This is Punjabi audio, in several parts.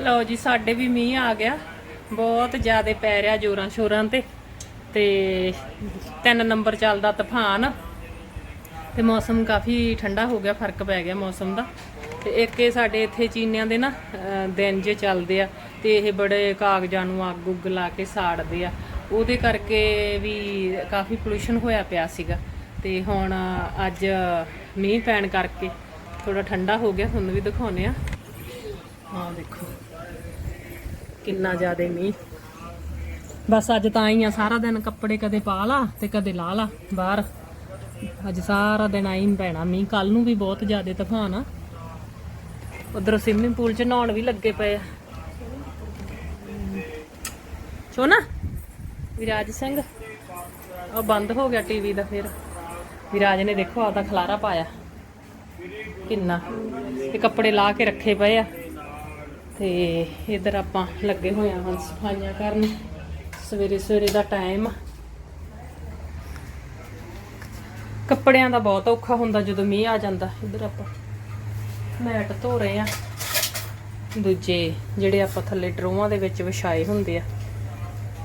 ਲਓ ਜੀ, ਸਾਡੇ ਵੀ ਮੀਂਹ ਆ ਗਿਆ। ਬਹੁਤ ਜ਼ਿਆਦਾ ਪੈ ਰਿਹਾ ਜੋਰਾਂ ਸ਼ੋਰਾਂ ਤੇ। ਤੇ ਤਿੰਨ ਨੰਬਰ ਚੱਲਦਾ ਤੂਫਾਨ। ਤੇ ਮੌਸਮ ਕਾਫੀ ਠੰਡਾ ਹੋ ਗਿਆ, ਫ਼ਰਕ ਪੈ ਗਿਆ ਮੌਸਮ ਦਾ। ਤੇ ਇੱਕ ਇਹ ਸਾਡੇ ਇੱਥੇ ਚੀਨਿਆਂ ਦੇ ਨਾ ਦਿਨ ਜੇ ਚੱਲਦੇ ਆ, ਤੇ ਇਹ ਬੜੇ ਕਾਗਜ਼ਾਂ ਨੂੰ ਅੱਗ ਉੱਗ ਲਾ ਕੇ ਸਾੜਦੇ ਆ। ਉਹਦੇ ਕਰਕੇ ਵੀ ਕਾਫੀ ਪੋਲੂਸ਼ਨ ਹੋਇਆ ਪਿਆ ਸੀਗਾ। ਤੇ ਹੁਣ ਅੱਜ ਮੀਂਹ ਪੈਣ ਕਰਕੇ ਥੋੜਾ ਠੰਡਾ ਹੋ ਗਿਆ, ਤੁਹਾਨੂੰ ਵੀ ਦਿਖਾਉਨੇ ਆ। ਹਾਂ ਦੇਖੋ। ਕਿੰਨਾ ਜ਼ਿਆਦਾ ਮੀਂਹ। ਬਸ ਅੱਜ ਤਾਂ ਆਈ ਆ ਸਾਰਾ ਦਿਨ ਕੱਪੜੇ ਕਦੇ ਪਾ ਲਾ ਤੇ ਕਦੇ ਲਾ ਲਾ ਬਾਹਰ। ਅੱਜ ਸਾਰਾ ਦਿਨ ਆਈ ਪੈਣਾ ਮੀਂਹ ਕੱਲ ਨੂੰ ਵੀ ਬਹੁਤ ਜ਼ਿਆਦਾ ਤੂਫਾਨ ਆ। ਉਧਰ ਸਵਿਮਿੰਗ ਪੂਲ 'ਚ ਨਹਾਉਣ ਵੀ ਲੱਗੇ ਪਏ ਆ। ਸੋਨਾ, ਵਿਰਾਜ ਸਿੰਘ, ਉਹ ਬੰਦ ਹੋ ਗਿਆ ਟੀਵੀ ਦਾ ਫਿਰ। ਵਿਰਾਜ ਨੇ ਦੇਖੋ ਆਪਦਾ ਖਲਾਰਾ ਪਾਇਆ। ਕਿੰਨਾ। ਤੇ ਕੱਪੜੇ ਲਾ ਕੇ ਰੱਖੇ ਪਏ ਆ। ਤੇ ਇਧਰ ਆਪਾਂ ਲੱਗੇ ਹੋਏ ਆ ਸਫਾਈਆਂ ਕਰਨ। ਸਵੇਰੇ ਸਵੇਰੇ ਦਾ ਟਾਈਮ ਕੱਪੜਿਆਂ ਦਾ ਬਹੁਤ ਔਖਾ ਹੁੰਦਾ ਜਦੋਂ ਮੀਂਹ ਆ ਜਾਂਦਾ। ਇਧਰ ਆਪਾਂ ਮੈਟ ਧੋ ਰਹੇ ਆ ਦੂਜੇ ਜਿਹੜੇ ਆਪਾਂ ਥੱਲੇ ਡਰੋਵਾਂ ਦੇ ਵਿੱਚ ਵਿਛਾਏ ਹੁੰਦੇ ਆ,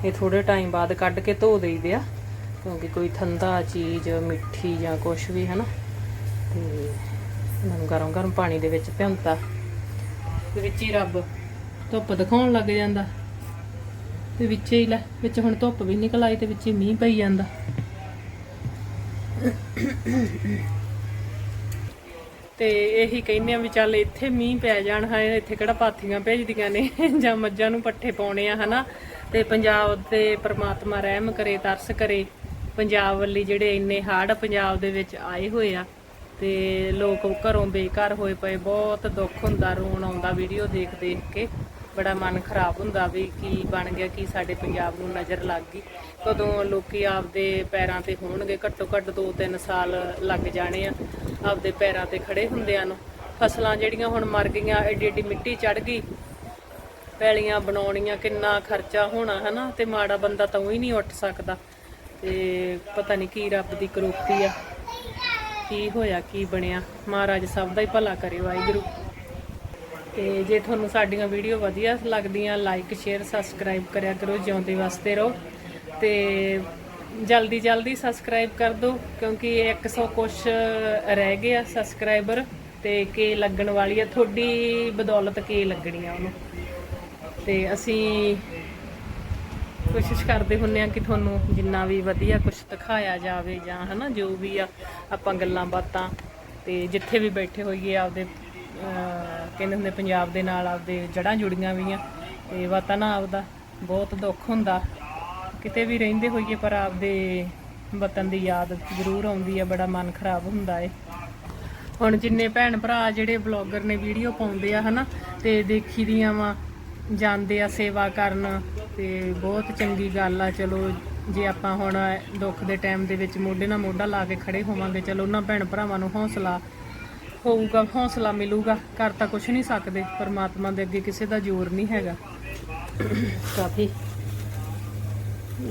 ਇਹ ਥੋੜੇ ਟਾਈਮ ਬਾਅਦ ਕੱਢ ਕੇ ਧੋ ਦੇਈਦੇ ਆ। ਕਿਉਂਕਿ ਕੋਈ ਠੰਡਾ ਚੀਜ਼, ਮਿੱਠੀ ਜਾਂ ਕੁਝ ਵੀ, ਹਨਾ। ਤੇ ਇਹਨਾਂ ਨੂੰ ਗਰਮ ਗਰਮ ਪਾਣੀ ਦੇ ਵਿੱਚ ਭਿਉਂਤਾ। ਤੇ ਵਿੱਚ ਹੀ ਰੱਬ ਧੁੱਪ ਦਿਖਾਉਣ ਲੱਗ ਜਾਂਦਾ। ਤੇ ਵਿੱਚ ਹੀ ਲੈ, ਵਿੱਚ ਹੁਣ ਧੁੱਪ ਵੀ ਨਿਕਲ ਆਈ ਤੇ ਵਿੱਚ ਹੀ ਮੀਂਹ ਪਈ ਜਾਂਦਾ। ਤੇ ਇਹੀ ਕਹਿੰਦੇ ਆ ਵੀ ਚੱਲ ਇੱਥੇ ਮੀਂਹ ਪੈ ਜਾਣ ਹੈ ਇੱਥੇ ਕਿਹੜਾ ਪਾਥੀਆਂ ਭੇਜਦੀਆਂ ਨੇ, ਜਾਂ ਮੱਝਾਂ ਨੂੰ ਪੱਠੇ ਪਾਉਣੇ ਆ, ਹਨਾ। ਤੇ ਪੰਜਾਬ ਤੇ ਪ੍ਰਮਾਤਮਾ ਰਹਿਮ ਕਰੇ, ਤਰਸ ਕਰੇ। ਪੰਜਾਬ ਵੱਲੀ ਜਿਹੜੇ ਇੰਨੇ ਹੜ੍ਹ ਪੰਜਾਬ ਦੇ ਵਿੱਚ ਆਏ ਹੋਏ ਆ। ਤੇ ਲੋਕ ਘਰੋਂ ਬੇਘਰ ਹੋਏ ਪਏ, ਬਹੁਤ ਦੁੱਖ ਹੁੰਦਾ ਰੋਣ ਆਉਂਦਾ ਵੀਡੀਓ ਦੇਖ ਦੇਖ ਕੇ। ਬੜਾ ਮਨ ਖਰਾਬ ਹੁੰਦਾ ਵੀ ਕੀ ਬਣ ਗਿਆ, ਕੀ ਸਾਡੇ ਪੰਜਾਬ ਨੂੰ ਨਜ਼ਰ ਲੱਗ ਗਈ। ਕਦੋਂ ਲੋਕੀ ਆਪਦੇ ਪੈਰਾਂ ਤੇ ਹੋਣਗੇ, ਘੱਟੋ ਘੱਟ 2-3 ਸਾਲ ਲੱਗ ਜਾਣੇ ਆ ਆਪਦੇ ਪੈਰਾਂ ਤੇ ਖੜੇ ਹੁੰਦਿਆਂ ਨੂੰ। ਫਸਲਾਂ ਜਿਹੜੀਆਂ ਹੁਣ ਮਰ ਗਈਆਂ ਐਡੀ ਐਡੀ ਮਿੱਟੀ ਚੜ ਗਈ। ਪੈਲੀਆਂ ਬਣਾਉਣੀਆਂ, ਕਿੰਨਾ ਖਰਚਾ ਹੋਣਾ, ਹਨਾ? ਤੇ ਮਾੜਾ ਬੰਦਾ ਤਾਂ ਉਹੀ ਨਹੀਂ ਉੱਠ ਸਕਦਾ। ਤੇ ਪਤਾ ਨਹੀਂ ਕੀ ਰੱਬ ਦੀ ਕਰੋਪੀ ਆ। ਕੀ ਹੋਇਆ, ਕੀ ਬਣਿਆ? ਮਹਾਰਾਜ ਸਭ ਦਾ ਹੀ ਭਲਾ ਕਰੇ, ਵਾਹਿਗੁਰੂ। ਤੇ ਜੇ ਤੁਹਾਨੂੰ ਸਾਡੀਆਂ ਵੀਡੀਓ ਵਧੀਆ ਲੱਗਦੀਆਂ ਲਾਈਕ ਸ਼ੇਅਰ ਸਬਸਕ੍ਰਾਈਬ ਕਰਿਆ ਕਰੋ, ਜਿਉਂਦੇ ਵਾਸਤੇ ਰਹੋ। ਤੇ ਜਲਦੀ ਜਲਦੀ ਸਬਸਕ੍ਰਾਈਬ ਕਰ ਦਿਓ, ਕਿਉਂਕਿ 100 ਕੁਛ ਰਹਿ ਗਏ ਆ ਸਬਸਕ੍ਰਾਈਬਰ ਤੇ ਕੇ ਲੱਗਣ ਵਾਲੀ ਆ, ਤੁਹਾਡੀ ਬਦੌਲਤ ਕੇ ਲੱਗਣੀ ਆ ਉਹਨੂੰ। ਤੇ ਅਸੀਂ ਕੋਸ਼ਿਸ਼ ਕਰਦੇ ਹੁੰਨੇ ਆ ਕਿ ਤੁਹਾਨੂੰ ਜਿੰਨਾ ਵੀ ਵਧੀਆ ਕੁਝ ਦਿਖਾਇਆ ਜਾਵੇ ਜਾਂ ਹਨਾ, ਜੋ ਵੀ ਆ, ਆਪਾਂ ਗੱਲਾਂ ਬਾਤਾਂ ਤੇ ਜਿੱਥੇ ਵੀ ਬੈਠੇ ਹੋਈਏ, ਆਪਦੇ ਕਹਿੰਦੇ ਹੁੰਦੇ ਪੰਜਾਬ ਦੇ ਨਾਲ ਆਪਦੇ ਜੜਾਂ ਜੁੜੀਆਂ ਵੀ ਆ, ਤੇ ਵਤਨ ਆਪਦਾ ਬਹੁਤ ਦੁੱਖ ਹੁੰਦਾ। ਕਿਤੇ ਵੀ ਰਹਿੰਦੇ ਹੋਈਏ ਪਰ ਆਪਦੇ ਵਤਨ ਦੀ ਯਾਦ ਜ਼ਰੂਰ ਆਉਂਦੀ ਆ, ਬੜਾ ਮਨ ਖਰਾਬ ਹੁੰਦਾ ਏ। ਹੁਣ ਜਿੰਨੇ ਭੈਣ ਭਰਾ ਜਿਹੜੇ ਬਲੌਗਰ ਨੇ, ਵੀਡੀਓ ਪਾਉਂਦੇ ਆ ਹਨਾ, ਤੇ ਦੇਖੀ ਦੀਆਂ ਵਾ, ਜਾਂਦੇ ਆ ਸੇਵਾ ਕਰਨ ਤੇ ਬਹੁਤ ਚੰਗੀ ਗੱਲ ਆ, ਚਲੋ ਜੇ ਆਪਾਂ ਹੁਣ ਦੁੱਖ ਦੇ ਟਾਈਮ ਦੇ ਵਿੱਚ ਮੋਢੇ ਨਾਲ ਮੋਢਾ ਲਾ ਕੇ ਖੜੇ ਹੋਵਾਂਗੇ, ਚਲੋ ਉਹਨਾਂ ਭੈਣ ਭਰਾਵਾਂ ਨੂੰ ਹੌਸਲਾ ਹੋਊਗਾ, ਹੌਸਲਾ ਮਿਲੂਗਾ ਕਰ ਤਾਂ ਕੁਝ ਨਹੀਂ ਸਕਦੇ, ਪਰਮਾਤਮਾ ਦੇ ਅੱਗੇ ਕਿਸੇ ਦਾ ਜ਼ੋਰ ਨਹੀਂ ਹੈਗਾ। ਕਾਫੀ।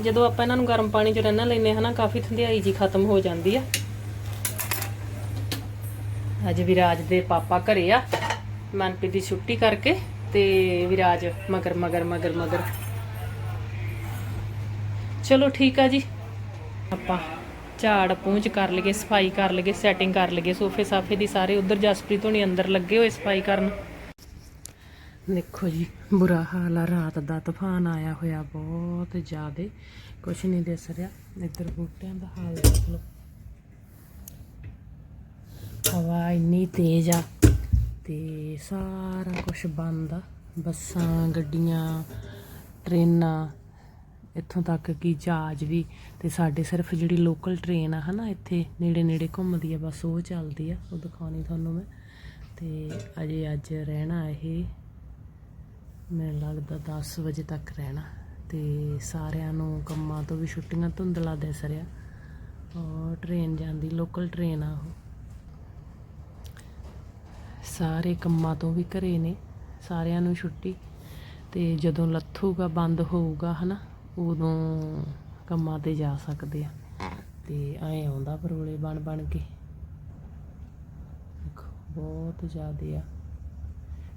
ਜਦੋਂ ਆਪਾਂ ਇਹਨਾਂ ਨੂੰ ਗਰਮ ਪਾਣੀ 'ਚ ਰਹਿਣਾ ਲੈਨੇ ਹਨਾ, ਕਾਫੀ ਠੰਡਿਆਈ ਜੀ ਖਤਮ ਹੋ ਜਾਂਦੀ ਆ। ਅੱਜ ਵਿਰਾਜ ਦੇ ਪਾਪਾ ਘਰੇ ਆ, ਮਨਪ੍ਰੀਤ ਦੀ ਛੁੱਟੀ ਕਰਕੇ ਤੇ ਵਿਰਾਜ ਮਗਰ ਮਗਰ ਮਗਰ ਮਗਰ ਚਲੋ ਠੀਕ ਆ ਜੀ। ਆਪਾਂ ਝਾੜ ਪੂੰਝ ਕਰ ਲਈਏ, ਸਫ਼ਾਈ ਕਰ ਲਈਏ ਸੈਟਿੰਗ ਕਰ ਲਈਏ, ਸੋਫੇ ਸਾਫੇ ਦੀ ਸਾਰੇ। ਉਧਰ ਜਸਪ੍ਰੀਤ ਹੋਣੀ ਅੰਦਰ ਲੱਗੇ ਹੋਏ ਸਫ਼ਾਈ ਕਰਨ। ਦੇਖੋ ਜੀ, ਬੁਰਾ ਹਾਲ ਆ। ਰਾਤ ਦਾ ਤੂਫਾਨ ਆਇਆ ਹੋਇਆ ਬਹੁਤ ਜ਼ਿਆਦੇ। ਕੁਛ ਨਹੀਂ ਦਿਸ ਰਿਹਾ। ਇੱਧਰ ਬੂਟਿਆਂ ਦਾ ਹਾਲ ਦੇਖ ਲਓ। ਹਵਾ ਇੰਨੀ ਤੇਜ਼ ਆ ਤੇ ਸਾਰਾ ਕੁਝ ਬੰਦ ਆ। ਬੱਸਾਂ, ਗੱਡੀਆਂ, ਟ੍ਰੇਨਾਂ ਇੱਥੋਂ ਤੱਕ ਕਿ ਜਹਾਜ਼ ਵੀ ਤੇ ਸਾਡੇ ਸਿਰਫ ਜਿਹੜੀ ਲੋਕਲ ਟ੍ਰੇਨ ਆ ਹਨਾ, ਇੱਥੇ ਨੇੜੇ ਨੇੜੇ ਘੁੰਮਦੀ ਆ, ਬਸ ਉਹ ਚੱਲਦੀ ਆ, ਉਹ ਦਿਖਾਉਣੀ ਤੁਹਾਨੂੰ ਮੈਂ। ਤੇ ਅਜੇ ਅੱਜ ਰਹਿਣਾ ਇਹ, ਮੈਨੂੰ ਲੱਗਦਾ 10 ਵਜੇ ਤੱਕ ਰਹਿਣਾ। ਤੇ ਸਾਰਿਆਂ ਨੂੰ ਕੰਮਾਂ ਤੋਂ ਵੀ ਛੁੱਟੀਆਂ ਧੁੰਦਲਾ ਦਿਸ ਰਿਹਾ। ਔਰ ਟ੍ਰੇਨ ਜਾਂਦੀ ਲੋਕਲ ਟ੍ਰੇਨ ਆ ਉਹ। ਸਾਰੇ ਕੰਮਾਂ ਤੋਂ ਵੀ ਘਰੇ ਨੇ, ਸਾਰਿਆਂ ਨੂੰ ਛੁੱਟੀ। ਤੇ ਜਦੋਂ ਲੱਥੂਗਾ, ਬੰਦ ਹੋਊਗਾ, ਹਨਾ ਉਦੋਂ ਕੰਮਾਂ ਤੇ ਜਾ ਸਕਦੇ ਆ। ਤੇ ਐ ਆਉਂਦਾ ਪਰੋਲੇ ਬਣ ਬਣ ਕੇ। ਬਹੁਤ ਜ਼ਿਆਦੇ ਆ।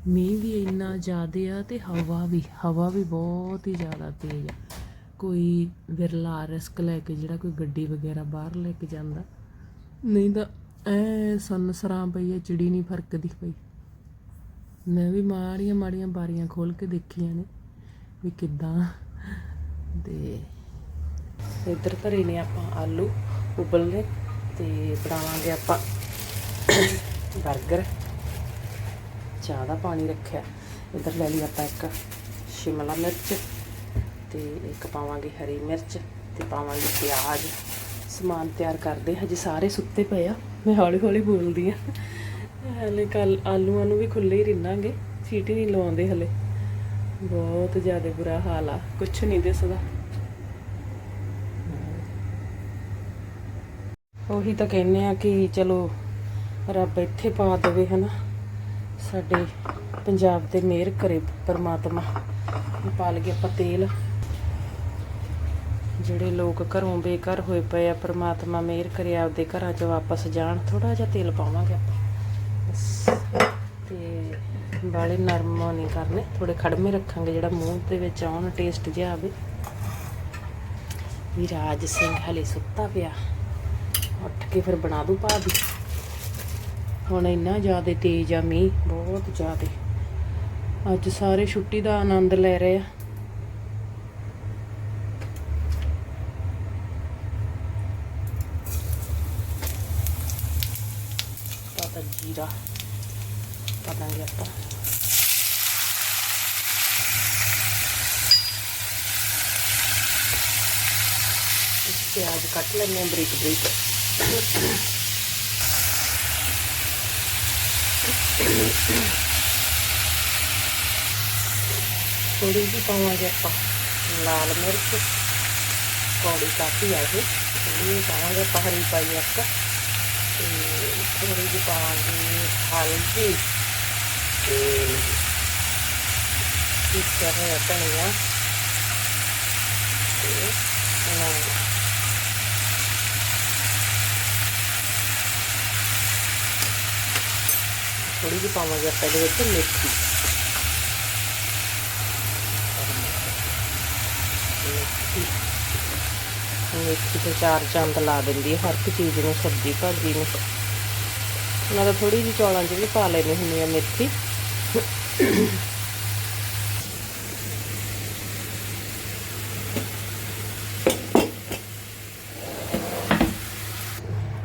ਮੀਂਹ ਵੀ ਇੰਨਾ ਜ਼ਿਆਦੇ ਆ ਤੇ ਹਵਾ ਵੀ ਹਵਾ ਵੀ ਬਹੁਤ ਹੀ ਜ਼ਿਆਦਾ ਤੇਜ਼ ਆ। ਕੋਈ ਵਿਰਲਾ ਰਿਸਕ ਲੈ ਕੇ ਜਿਹੜਾ ਕੋਈ ਗੱਡੀ ਵਗੈਰਾ ਬਾਹਰ ਲੈ ਕੇ ਜਾਂਦਾ। ਨਹੀਂ ਤਾਂ ਐ ਸਨਸਰਾਂ ਪਈ ਆ ਚਿੜੀ ਨਹੀਂ ਫਰਕਦੀ ਪਈ। ਮੈਂ ਵੀ ਮਾੜੀਆਂ ਮਾੜੀਆਂ ਬਾਰੀਆਂ ਖੋਲ ਕੇ ਦੇਖੀਆਂ ਨੇ ਵੀ ਕਿੱਦਾਂ ਤੇ ਇੱਧਰ ਧਰੇ ਨੇ ਆਪਾਂ ਆਲੂ ਉਬਲਨੇ ਤੇ ਬਣਾਵਾਂਗੇ ਆਪਾਂ 버ਗਰ ਚਾਹ ਦਾ ਪਾਣੀ ਰੱਖਿਆ। ਇੱਧਰ ਲੈ ਲਈ ਆਪਾਂ ਇੱਕ ਸ਼ਿਮਲਾ ਮਿਰਚ ਤੇ ਇੱਕ ਪਾਵਾਂਗੇ ਹਰੀ ਮਿਰਚ ਤੇ ਪਾਵਾਂਗੇ ਪਿਆਜ਼। ਸਮਾਨ ਤਿਆਰ ਕਰਦੇ ਹਾਂ। ਹਜੇ ਸਾਰੇ ਸੁੱਤੇ ਪਏ ਆ। ਮੈਂ ਹੌਲੀ ਹੌਲੀ ਬੋਲਦੀ ਆ। ਹਲੇ ਕੱਲ ਆਲੂਆਂ ਨੂੰ ਵੀ ਖੁੱਲੇ ਹੀ ਰਿੰਨਾਂਗੇ। ਸੀਟੀ ਨਹੀਂ ਲਵਾਉਂਦੇ ਹਲੇ। ਬਹੁਤ ਜ਼ਿਆਦਾ ਬੁਰਾ ਹਾਲ ਆ। ਕੁਛ ਨਹੀਂ ਦਿਸਦਾ। ਉਹੀ ਤਾਂ ਕਹਿੰਦੇ ਆ ਕਿ ਚਲੋ ਰੱਬ ਇੱਥੇ ਪਾ ਦੇਵੇ, ਹਨਾ। ਸਾਡੇ ਪੰਜਾਬ ਤੇ ਮਿਹਰ ਕਰੇ ਪਰਮਾਤਮਾ। ਪਾ ਲਈਏ ਆਪਾਂ ਤੇਲ। ਜਿਹੜੇ ਲੋਕ ਘਰੋਂ ਬੇਘਰ ਹੋਏ ਪਏ ਆ, ਪਰਮਾਤਮਾ ਮਿਹਰ ਕਰੇ, ਆਪਦੇ ਘਰਾਂ 'ਚ ਵਾਪਸ ਜਾਣ। ਥੋੜਾ ਜਿਹਾ ਤੇਲ ਪਾਵਾਂਗੇ ਆਪਾਂ। ਬਸ। ਤੇ ਬਾਲੇ ਨਰਮ ਨਹੀਂ ਕਰਨੇ ਥੋੜੇ ਖੜਮੇ ਰੱਖਾਂਗੇ, ਜਿਹੜਾ ਮੂੰਹ ਦੇ ਵਿੱਚ ਆਉਣ ਟੇਸਟ ਜਿਹਾ ਆਵੇ। ਵੀ ਰਾਜ ਸਿੰਘ ਹਲੇ ਸੁੱਤਾ ਪਿਆ। ਉੱਠ ਕੇ ਫਿਰ ਬਣਾ ਦੂ ਭਾਬੀ ਹੁਣ ਇੰਨਾ ਜ਼ਿਆਦਾ ਤੇਜ਼ ਆ ਮੀਂਹ, ਬਹੁਤ ਜ਼ਿਆਦਾ। ਅੱਜ ਸਾਰੇ ਛੁੱਟੀ ਦਾ ਆਨੰਦ ਲੈ ਰਹੇ ਆ। ਪਤਾ ਜੀਰਾ ਪਾ ਦਾਂਗੇ ਆਪਾਂ ਪਿਆਜ਼ ਕੱਟ ਲੈਣੇ ਬਰੀਕ ਬਰੀਕ ਥੋੜੀ ਜਿਹੀ ਪਾਵਾਂਗੇ ਆਪਾਂ ਲਾਲ ਮਿਰਚ ਕੌੜੀ ਕਾਫੀ ਆ ਇਹ ਥੋੜੀ ਜਿਹੀ ਪਾਵਾਂਗੇ ਆਪਾਂ ਹਰੀ ਪਾਈ ਆਪਾਂ ਤੇ ਥੋੜੀ ਜਿਹੀ ਧਨੀਆ ਤੇ ਲੌਂਗ ਥੋੜੀ ਜਿਹੀ ਪਾਵਾਂਗੇ ਆਪਾਂ ਇਹਦੇ ਵਿੱਚ। ਮੇਥੀ। ਮੇਥੀ ਮੇਥੀ ਤੇ ਚਾਰ ਚੰਦ ਲਾ ਦਿੰਦੀ ਹੈ ਹਰ ਇੱਕ ਚੀਜ਼ ਨੂੰ ਸਬਜ਼ੀ ਭਾਜੀ ਨੂੰ। ਮੈਂ ਤਾਂ ਥੋੜੀ ਜਿਹੀ ਚੌਲਾਂ 'ਚ ਵੀ ਪਾ ਲੈਣੀ ਹੁੰਦੀ ਆ ਮੇਥੀ।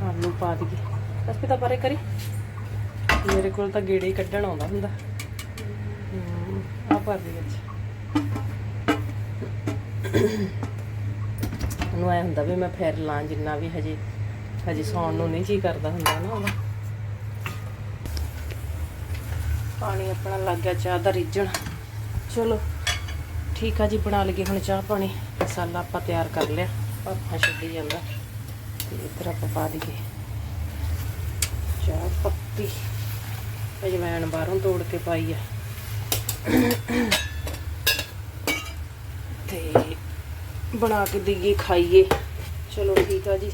ਆਲੂ ਪਾ ਦਈਏ। ਬਸ ਪਿਤਾ ਪਰੇ ਕਰੀ। ਮੇਰੇ ਕੋਲ ਤਾਂ ਗੇੜੇ ਹੀ ਕੱਢਣ ਆਉਂਦਾ ਹੁੰਦਾ। ਆ ਪਾ ਦੇ ਵਿੱਚ। ਉਹਨੂੰ ਐ ਹੁੰਦਾ ਵੀ ਮੈਂ ਫੇਰ ਲਾਂ ਜਿੰਨਾ ਵੀ ਹਜੇ ਹਜੇ ਸੌਣ ਨੂੰ ਨਹੀਂ ਜੀ ਕਰਦਾ ਹੁੰਦਾ ਨਾ ਉਹਦਾ। ਪਾਣੀ ਆਪਣਾ ਲੱਗ ਗਿਆ, ਚਾਹ ਦਾ ਰਿੱਝਣ। ਚਲੋ, ਠੀਕ ਆ ਜੀ, ਬਣਾ ਲਈਏ ਹੁਣ ਚਾਹ ਪਾਣੀ। ਮਸਾਲਾ ਆਪਾਂ ਤਿਆਰ ਕਰ ਲਿਆ, ਪਾਪਾ ਛੱਡੀ ਜਾਂਦਾ। ਤੇ ਇੱਧਰ ਆਪਾਂ ਪਾ ਦਈਏ ਚਾਹ ਪੱਤੀ। ਅਜਵਾਇਣ ਬਾਹਰੋਂ ਤੋੜ ਕੇ ਪਾਈ ਆ। ਤੇ ਬਣਾ ਕੇ ਦਈਏ, ਖਾਈਏ। ਚਲੋ ਠੀਕ ਆ ਜੀ।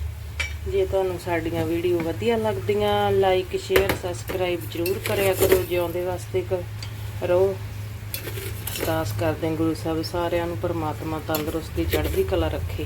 ਜੇ ਤੁਹਾਨੂੰ ਸਾਡੀਆਂ ਵੀਡੀਓ ਵਧੀਆ ਲੱਗਦੀਆਂ ਲਾਈਕ ਸ਼ੇਅਰ ਸਬਸਕ੍ਰਾਈਬ ਜ਼ਰੂਰ ਕਰਿਆ ਕਰੋ ਜਿਉਂਦੇ ਵਾਸਤੇ ਰਹੋ। ਅਰਦਾਸ ਕਰਦੇ ਗੁਰੂ ਸਾਹਿਬ ਸਾਰਿਆਂ ਨੂੰ ਪਰਮਾਤਮਾ ਤੰਦਰੁਸਤੀ, ਚੜ੍ਹਦੀ ਕਲਾ ਰੱਖੇ।